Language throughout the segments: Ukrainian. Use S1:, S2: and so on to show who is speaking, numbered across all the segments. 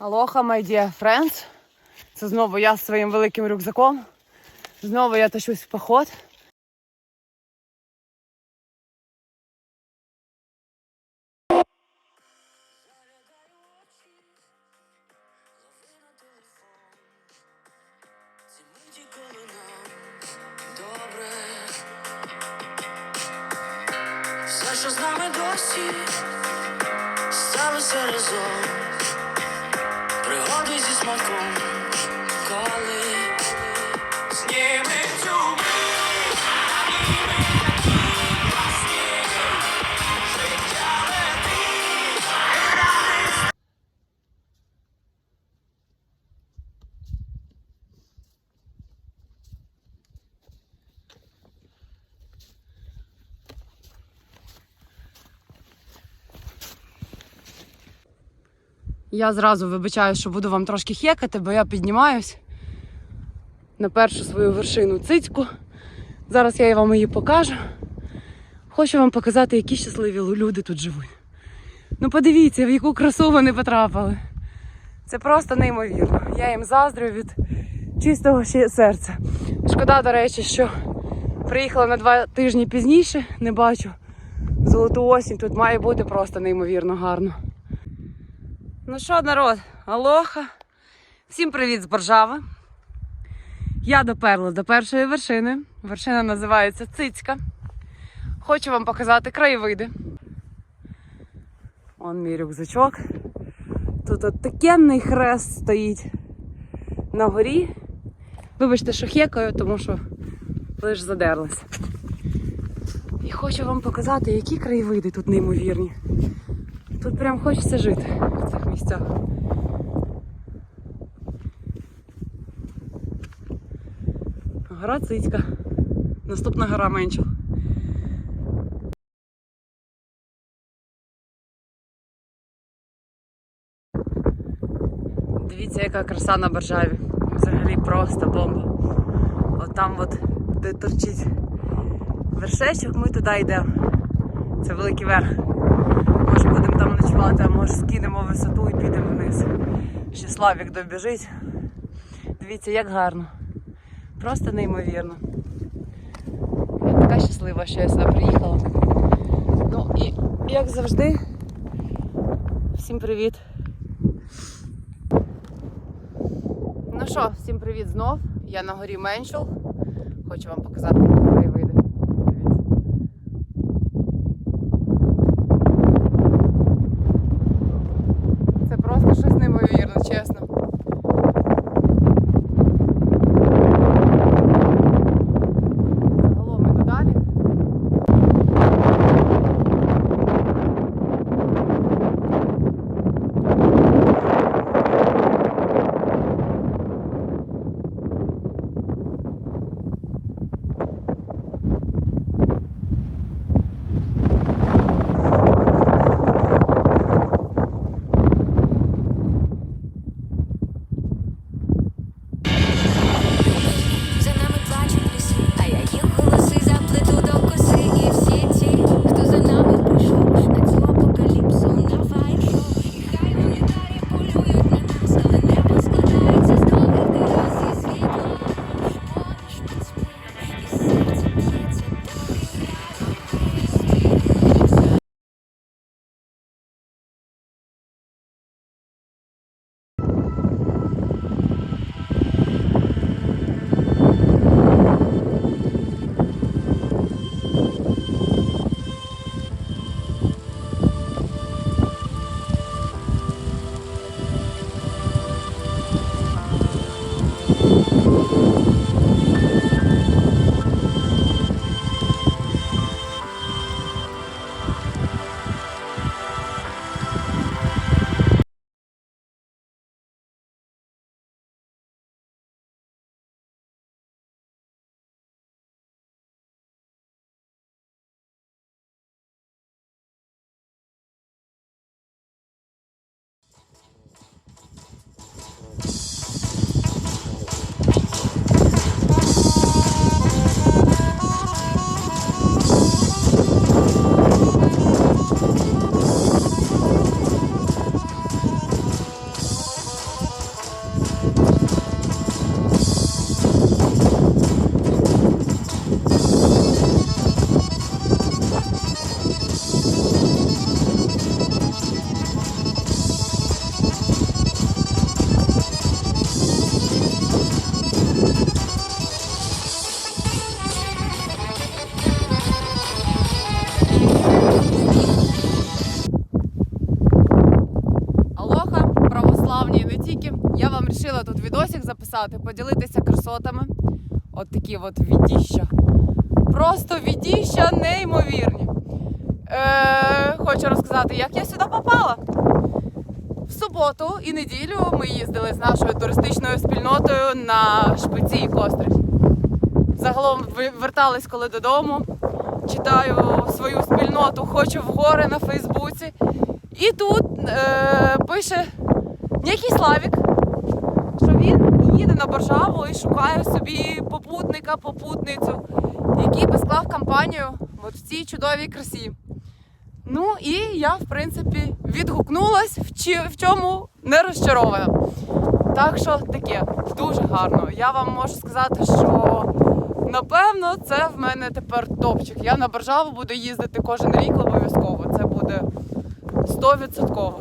S1: Алоха, my dear friends. Це знову я з своїм великим рюкзаком. Знову я тащусь в поход.
S2: Все, що з нами досі, сталося разом. Пригоди зі смаком,
S1: Я зразу вибачаю, що буду вам трошки хекати, бо я піднімаюсь на першу свою вершину цицьку. Зараз я вам її покажу. Хочу вам показати, які щасливі люди тут живуть. Ну подивіться, в яку красу вони потрапили. Це просто неймовірно. Я їм заздрю від чистого серця. Шкода, до речі, що приїхала на два тижні пізніше, не бачу золоту осінь. Тут має бути просто неймовірно гарно. Ну що, народ, алоха. Всім привіт з Боржави. Я доперла до першої вершини. Вершина називається Цицька. Хочу вам показати краєвиди. Он мій рюкзачок. Тут от такенний хрест стоїть на горі. Вибачте, що хекаю, тому що лиш задерлась. І хочу вам показати, які краєвиди тут неймовірні. Тут прям хочеться жити місцях. Гора Цицька. Наступна гора Менчел. Дивіться, яка краса на Боржаві. Взагалі просто бомба. От там от, де торчить вершечок, ми туди йдемо. Це великий верх. Може будемо там ночувати, а може скинемо висоту і підемо вниз. Ще Славік добіжить. Дивіться, як гарно. Просто неймовірно. Я така щаслива, що я сюди приїхала. Ну і як завжди, всім привіт. Ну що, всім привіт знов. Я на горі Меншул. Хочу вам показати вирішила тут відосик записати, поділитися красотами. От такі от відіща. Просто відіща неймовірні. Е, хочу розказати, як я сюди попала. В суботу і неділю ми їздили з нашою туристичною спільнотою на шпиці і кострич. Загалом вертались коли додому, читаю свою спільноту Хочу в гори на Фейсбуці. І тут е, пише некий Славік, їде на Боржаву і шукає собі попутника, попутницю, який би склав компанію от в цій чудовій красі. Ну і я, в принципі, відгукнулась, в, чи- в чому не розчарована. Так що таке, дуже гарно. Я вам можу сказати, що напевно це в мене тепер топчик. Я на Боржаву буду їздити кожен рік обов'язково. Це буде 100%.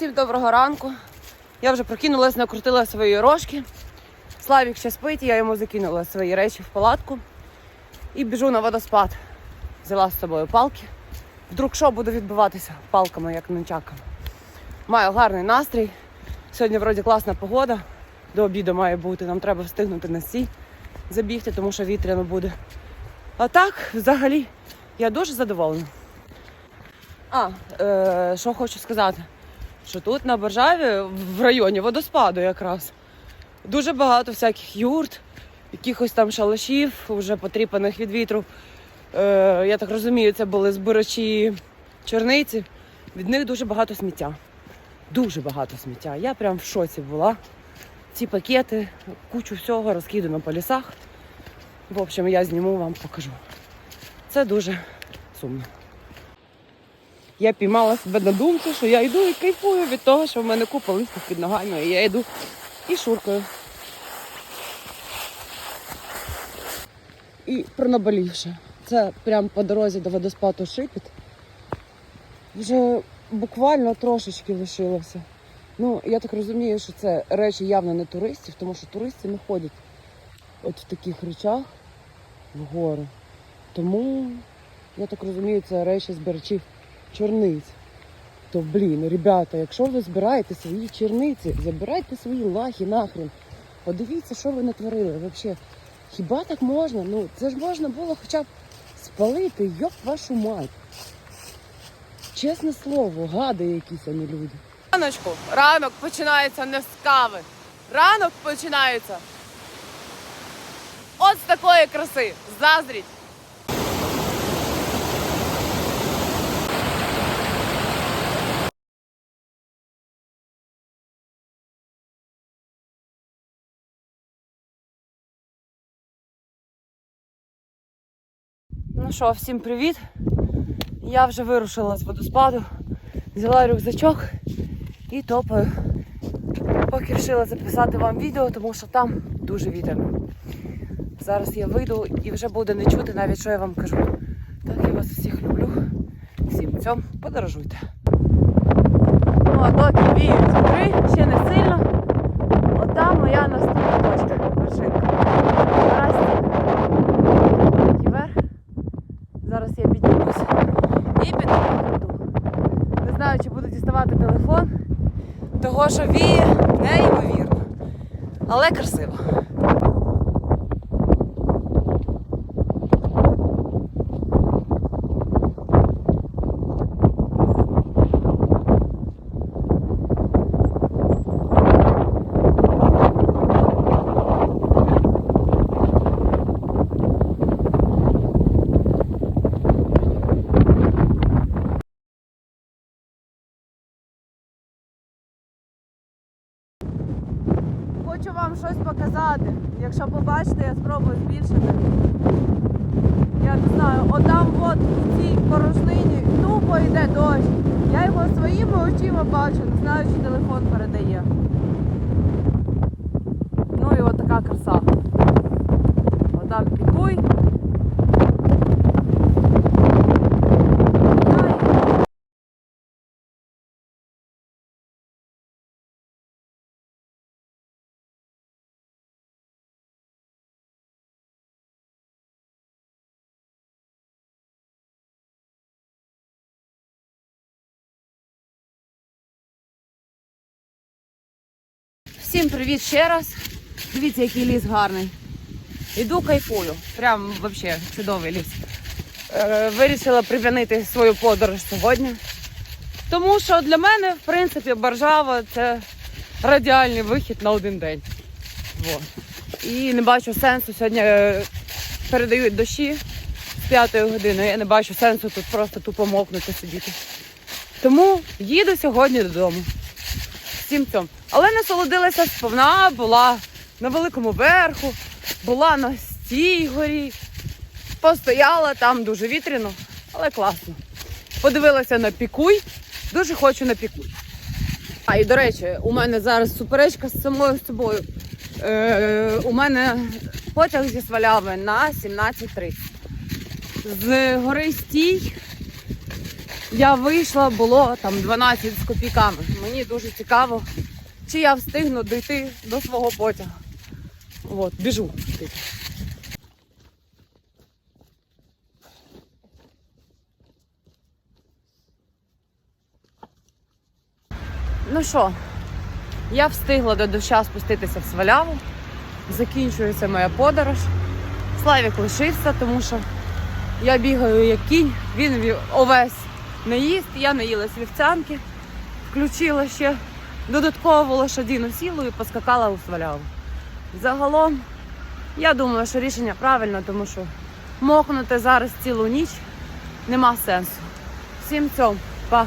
S1: Всім доброго ранку. Я вже прокинулась, накрутила свої рожки. Славік ще спить, я йому закинула свої речі в палатку і біжу на водоспад. Взяла з собою палки. Вдруг що буду відбиватися палками, як нунчаками. Маю гарний настрій. Сьогодні вроді класна погода. До обіду має бути. Нам треба встигнути на сі забігти, тому що вітряно буде. А так, взагалі, я дуже задоволена. А, е, що хочу сказати, що тут на Боржаві, в районі водоспаду якраз, дуже багато всяких юрт, якихось там шалашів, вже потріпаних від вітру. Е, я так розумію, це були збирачі чорниці. Від них дуже багато сміття. Дуже багато сміття. Я прям в шоці була. Ці пакети, кучу всього розкидано по лісах. В общем, я зніму вам покажу. Це дуже сумно. Я піймала себе на думку, що я йду і кайфую від того, що в мене купа листів під ногами, і я йду і шуркою. І про наболівше. Це прямо по дорозі до водоспаду Шипіт. Вже буквально трошечки лишилося. Ну, я так розумію, що це речі явно не туристів, тому що туристи не ходять от в таких речах в гори. Тому, я так розумію, це речі збирачів чорниць. То, блін, ребята, якщо ви збираєте свої черниці, забирайте свої лахи нахрен. Подивіться, що ви натворили. Вообще, хіба так можна? Ну, це ж можна було хоча б спалити, йоп вашу мать. Чесне слово, гади якісь вони люди. Раночку, ранок починається не з кави. Ранок починається от з такої краси. Заздріть. Що, всім привіт. Я вже вирушила з водоспаду, взяла рюкзачок і топаю. Поки вирішила записати вам відео, тому що там дуже вітряно. Зараз я вийду і вже буде не чути навіть, що я вам кажу. Так, я вас всіх люблю. Всім цьом подорожуйте. Ну, а доки віють вітри, ще не сильно. Отам моя наступна точка, вершинка. Здрасте. Такий верх. Зараз я піднімуся і піду по хребту. Не знаю, чи буду діставати телефон, того що неймовірно. Але красиво. Хочу вам щось показати. Якщо побачите, я спробую збільшити. Я не знаю, отам от в цій порожнині тупо йде дощ. Я його своїми очима бачу, не знаю, чи телефон передає. Ну і от така краса. Отак пікуй. Всім привіт ще раз. Дивіться, який ліс гарний. Іду кайфую. Прям взагалі чудовий ліс. Е, вирішила припинити свою подорож сьогодні. Тому що для мене, в принципі, Баржава це радіальний вихід на один день. Вот. І не бачу сенсу сьогодні е, передають дощі з п'ятої години. Я не бачу сенсу тут просто тупо мокнути сидіти. Тому їду сьогодні додому. Всім. Але насолодилася сповна, була на великому верху, була на стій горі, постояла там дуже вітряно, але класно. Подивилася на пікуй, дуже хочу на пікуй. А і до речі, у мене зараз суперечка з самою собою. Е, у мене потяг зі сваляви на 17.30. З гори стій я вийшла, було там 12 з копійками. Мені дуже цікаво, чи я встигну дійти до свого потягу. От, біжу. Ну що, я встигла до доща спуститися в сваляву. Закінчується моя подорож. Славік лишився, тому що я бігаю як кінь, він ві- овес не їсти. я наїла вівцянки, включила ще додаткову лошадіну сілу і поскакала у сваляву. Загалом, я думаю, що рішення правильне, тому що мокнути зараз цілу ніч нема сенсу. Всім цьому, па!